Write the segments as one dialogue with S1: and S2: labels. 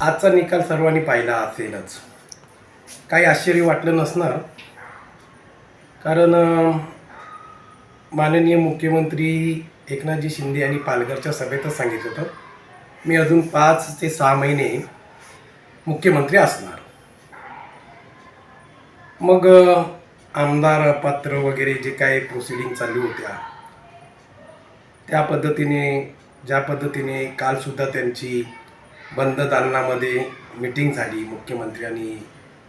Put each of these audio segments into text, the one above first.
S1: आजचा निकाल सर्वांनी पाहिला असेलच. काही आश्चर्य वाटलं नसणार. कारण माननीय मुख्यमंत्री एकनाथजी शिंदे यांनी पालघरच्या सभेतच सांगितलं होतं मी अजून पाच ते सहा महिने मुख्यमंत्री असणार. मग आमदार पात्र वगैरे जे काही प्रोसिडिंग चालू होत्या त्या पद्धतीने ज्या पद्धतीने कालसुद्धा त्यांची बंद दालनामध्ये मीटिंग झाली मुख्यमंत्री आणि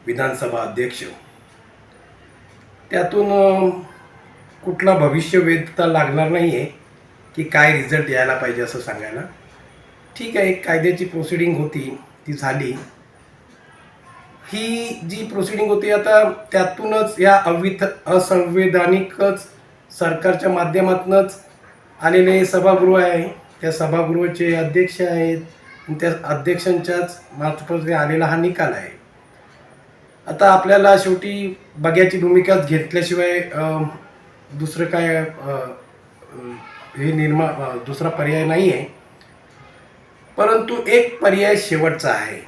S1: विधानसभा अध्यक्ष. त्यातून कुठला भविष्यवेधता लागणार नाही आहे की काय रिझल्ट यायला पाहिजे असं सांगायला. ठीक आहे एक कायद्याची प्रोसिडिंग होती ती झाली. ही जी प्रोसिडिंग होती आता त्यातूनच या अविथ असंवैधानिकच सरकारच्या माध्यमातूनच आलेले सभागृह आहे. त्या सभागृहाचे अध्यक्ष आहेत त्या अध्यक्षांच्याच मार्फत आलेला हा निकाल आहे. आता आपल्याला शेवटी बग्याची भूमिकाच घेतल्याशिवाय दुसरं काय हे निर्मा दुसरा पर्याय नाही आहे परंतु एक पर्याय शेवटचा आहे.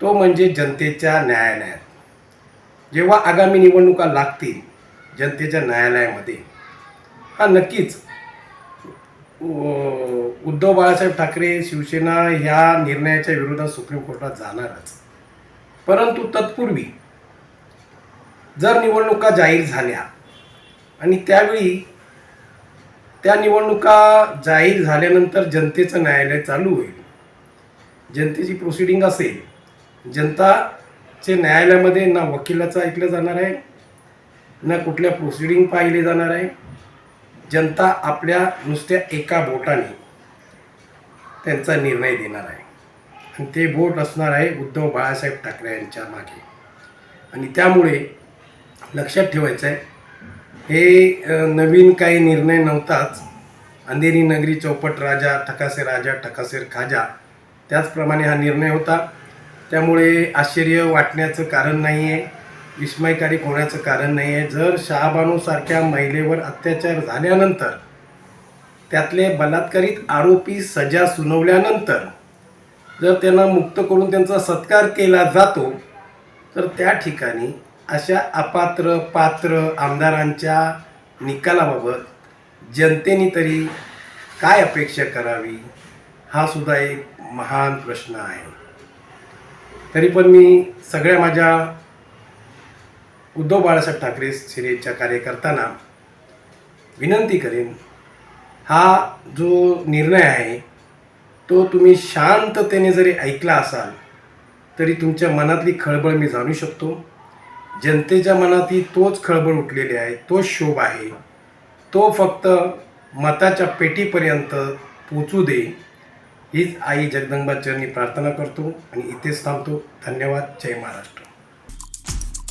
S1: तो म्हणजे जनतेच्या न्यायालयात. जेव्हा आगामी निवडणुका लागतील जनतेच्या न्यायालयामध्ये. हा नक्कीच उद्धव बाळासाहेब ठाकरे शिवसेना ह्या निर्णयाच्या विरोधात सुप्रीम कोर्टात जाणारच. परंतु तत्पूर्वी जर निवडणुका जाहीर झाल्या आणि त्यावेळी त्या निवडणुका जाहीर झाल्यानंतर जनतेचं न्यायालय चालू होईल जनतेची प्रोसिडिंग असेल जनताचे न्यायालयामध्ये ना वकिलाचं ऐकलं जाणार आहे ना कुठल्या प्रोसिडिंग पाहिले जाणार आहे जनता आपल्या नुसत्या एका बोटाने त्यांचा निर्णय देणार आहे. आणि ते बोट असणार आहे उद्धव बाळासाहेब ठाकरे यांच्या मागे. आणि त्यामुळे लक्षात ठेवायचं आहे हे नवीन काही निर्णय नव्हताच. अंधेरी नगरी चौपट राजा ठकासे राजा ठकासेर खाजा त्याचप्रमाणे हा निर्णय होता. त्यामुळे आश्चर्य वाटण्याचं कारण नाही आहे विस्मयकारी होण्याचं कारण नाही आहे जर शहाबानूसारख्या महिलेवर अत्याचार झाल्यानंतर त्यातले बलात्कारित आरोपी सजा सुनावल्यानंतर जर त्यांना मुक्त करून त्यांचा सत्कार केला जातो तर त्या ठिकाणी अशा अपात्र पात्र आमदारांच्या निकालाबाबत जनतेने तरी काय अपेक्षा करावी? हा सुद्धा एक महान प्रश्न आहे. तरी पण मी सगळ्या माझ्या उद्धव बाळासाहेब ठाकरे सेनेच्या कार्यकर्त्यांना विनंती करेन हा जो निर्णय आहे तो तुम्ही शांततेने जरी ऐकला असाल तरी तुमच्या मनातली खळबळ मी जाणू शकतो. जनतेच्या मनातही तोच खळबळ उठलेली आहे तोच शोभ आहे. तो फक्त मताच्या पेटीपर्यंत पोचू दे हीच आई जगदंबाचरणी प्रार्थना करतो आणि इथेच थांबतो. धन्यवाद. जय महाराष्ट्र.